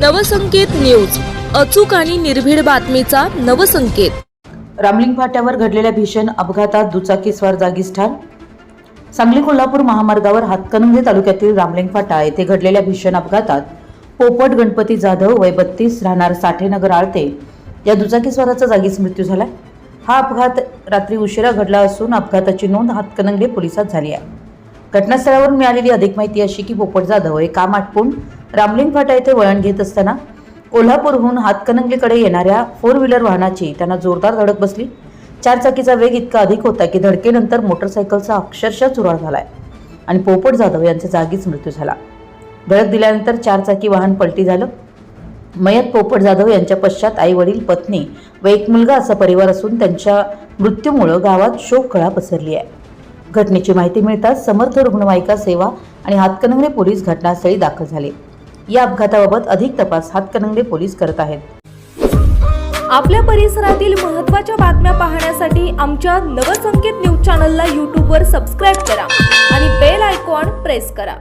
Navsanket news अचूक आणि निर्भीड बातमीचा नवसंकेत. रामलिंग फाट्यावर घडलेल्या भीषण अपघातात दुचाकीस्वार जागीच ठार सांगली कोल्हापूर महामार्गावर हातकणंगले तालुक्यातील रामलिंग फाटा येथे घडलेल्या भीषण अपघातात पोपट गणपती जाधव वय बत्तीस राहणार साठेनगर आळते या दुचाकीस्वाराचा जागीच मृत्यू झाला. हा अपघात रात्री उशिरा घडला असून अपघाताची नोंद हातकणंगले पोलिसात झाली आहे. घटनास्थळावरून मिळालेली अधिक माहिती अशी की पोपट जाधव हे काम आटपून रामलिंग फाटा येथे वळण घेत असताना कोल्हापूरहून हातकणंगलीकडे येणाऱ्या फोर व्हीलर वाहनाची त्यांना जोरदार धडक बसली. चारचाकीचा वेग इतका अधिक होता की धडकेनंतर मोटरसायकलचा अक्षरशः चुराळ झालाय आणि पोपट जाधव यांचा जागीच मृत्यू झाला. धडक दिल्यानंतर चारचाकी वाहन पलटी झालं. मयत पोपट जाधव यांच्या पश्चात आई वडील पत्नी व एक मुलगा असा परिवार असून त्यांच्या मृत्यूमुळं गावात शोककळा पसरली आहे. घटनेची माहिती मिळताच समर्थ रुग्णवाहिका सेवा आणि हातकणंगले पोलीस घटनास्थळी दाखल झाले. या अपघाताबाबत अधिक तपास हातकणंगले पोलीस करत आहेत. आपल्या परिसरातील महत्त्वाच्या बातम्या पाहण्यासाठी आमच्या नवसंकेत न्यूज चॅनलला यूट्यूबवर सबस्क्राईब करा आणि बेल आयकॉन प्रेस करा.